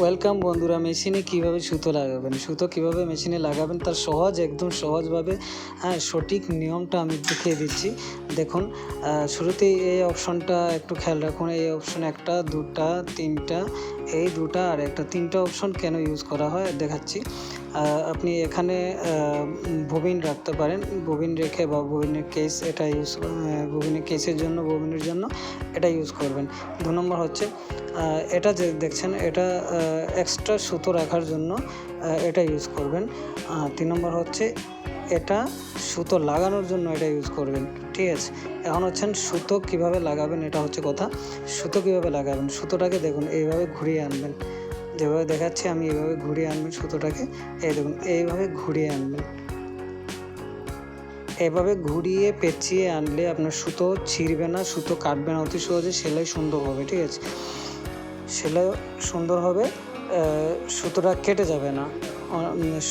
Welcome বন্ধুরা, মেশিনে কীভাবে সুতো লাগাবেন? সুতো কীভাবে মেশিনে লাগাবেন? তার সহজ, একদম সহজভাবে হ্যাঁ সঠিক নিয়মটা আমি দেখিয়ে দিচ্ছি। দেখুন শুরুতেই এই অপশনটা একটু খেয়াল রাখুন। এই অপশন একটা, দুটা, তিনটা, এই দুটা আর একটা। তিনটা অপশন কেন ইউজ করা হয়? দেখাচ্ছি। আপনি এখানে ববিন রাখতে পারেন। ববিন রেখে বা ববিনের কেস এটা ইউজ ববিনের কেসের জন্য ববিনের জন্য এটা ইউজ করবেন। দু নম্বর হচ্ছে এটা যে দেখছেন, এটা এক্সট্রা সুতো রাখার জন্য এটা ইউজ করবেন। তিন নম্বর হচ্ছে, এটা সুতো লাগানোর জন্য এটা ইউজ করবেন। ঠিক আছে? এখন হচ্ছেন সুতো কীভাবে লাগাবেন, এটা হচ্ছে কথা। সুতো কীভাবে লাগাবেন? সুতোটাকে দেখুন, এইভাবে ঘুরিয়ে আনবেন। যেভাবে দেখাচ্ছি, আমি এইভাবে ঘুরিয়ে আনবেন সুতোটাকে। এই দেখুন, এইভাবে ঘুরিয়ে আনবেন এভাবে ঘুরিয়ে পেঁচিয়ে আনলে আপনার সুতো ছিঁড়বে না, সুতো কাটবে না, অতি সহজে সেলাই সুন্দর হবে, ঠিক আছে? সেলাই সুন্দর হবে সুতোটা কেটে যাবে না।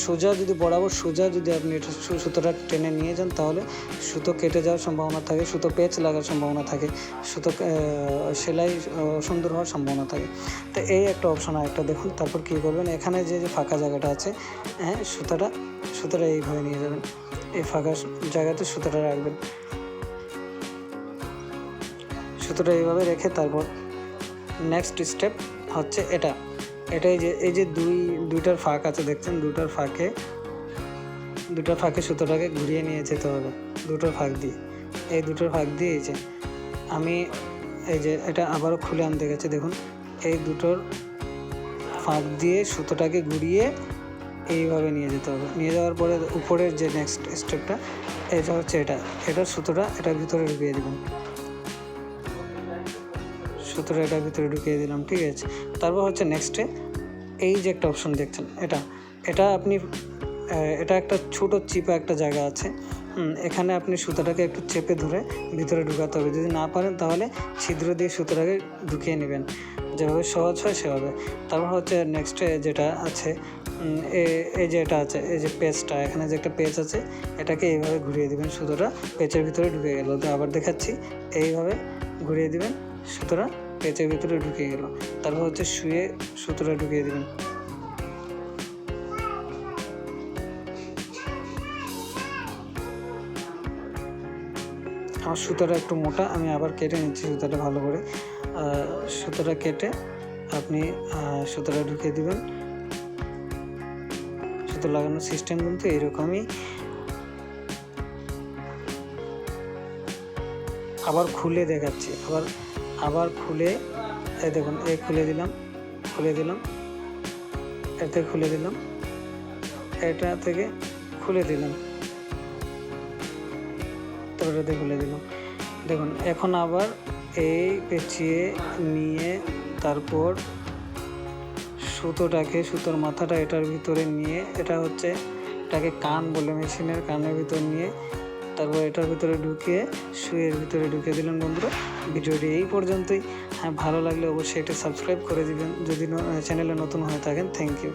সোজা যদি, বরাবর সোজা যদি আপনি এটা সুতোটা টেনে নিয়ে যান, তাহলে সুতো কেটে যাওয়ার সম্ভাবনা থাকে, সুতো পেঁচ লাগার সম্ভাবনা থাকে, সুতো সেলাই সুন্দর হওয়ার সম্ভাবনা থাকে। তো এই একটা অপশন আর একটা দেখুন, তারপর কী করবেন, এখানে যে যে ফাঁকা জায়গাটা আছে হ্যাঁ সুতোটা সুতোটা এইভাবে নিয়ে যাবেন। এই ফাঁকা জায়গাতে সুতোটা রাখবেন। সুতোটা এইভাবে রেখে তারপর নেক্সট স্টেপ হচ্ছে এটা। এটাই যে, এই যে দুই, দুইটার ফাঁক আছে, দেখছেন? দুটার ফাঁকে দুটার ফাঁকে সুতোটাকে ঘুরিয়ে নিয়ে যেতে হবে দুটোর ফাঁক দিয়ে। এই দুটোর ফাঁক দিয়ে এই যে আমি এই যে এটা আবারও খুলে আনতে গেছে, দেখুন। এই দুটোর ফাঁক দিয়ে সুতোটাকে ঘুরিয়ে এইভাবে নিয়ে যেতে হবে। নিয়ে যাওয়ার পরে উপরের যে নেক্সট স্টেপটা এটা হচ্ছে এটা। এটার সুতোটা এটার ভিতরে ঢুকিয়ে দেবেন সুতোটা এটার ভিতরে ঢুকিয়ে দিলাম, ঠিক আছে? তারপর হচ্ছে নেক্সটে এই যে একটা অপশন দেখছেন, এটা। এটা আপনি এটা একটা ছোট চিপা একটা জায়গা আছে। এখানে আপনি সুতোটাকে একটু চেপে ধরে ভিতরে ঢুকাতে হবে। যদি না পারেন তাহলে ছিদ্র দিয়ে সুতোটাকে ঢুকিয়ে নেবেন। যেভাবে সহজ হয় সেভাবে। তারপর হচ্ছে নেক্সটে যেটা আছে এই যে এটা আছে, এই যে পেজটা এখানে যে একটা পেজ আছে, এটাকে এইভাবে ঘুরিয়ে দিবেন সুতোটা। পেজের ভিতরে ঢুকে গেল। তো আবার দেখাচ্ছি, এইভাবে ঘুরিয়ে দিবেন সুতোটা। পেঁচের ভিতরে ঢুকে গেল। তারপর হচ্ছে শুয়ে সুতোটা ঢুকিয়ে দিবেন আমার সুতোটা একটু মোটা, আমি আবার কেটে নিচ্ছি সুতোটা ভালো করে। সুতোটা কেটে আপনি সুতোটা ঢুকিয়ে দিবেন। সুতো লাগানোর সিস্টেম কিন্তু এরকমই। আবার খুলে দেখাচ্ছি। আবার আবার খুলে, এই দেখুন এ খুলে দিলাম খুলে দিলাম, এতে খুলে দিলাম, এটা থেকে খুলে দিলাম। তারপর খুলে দিলাম। দেখুন, এখন আবার এই পেঁচিয়ে নিয়ে তারপর সুতোটাকে, সুতোর মাথাটা এটার ভিতরে নিয়ে, এটা হচ্ছে এটাকে কান বলে, মেশিনের কানের ভিতর নিয়ে তারপর এটার ভিতরে ঢুকিয়ে শুয়ের ভিতরে ঢুকে দিলেন বন্ধুরা। ভিডিওটি এই পর্যন্তই। হ্যাঁ ভালো লাগলে অবশ্যই এটা সাবস্ক্রাইব করে দিবেন। যদি চ্যানেলে নতুন হয়ে থাকেন থ্যাংক ইউ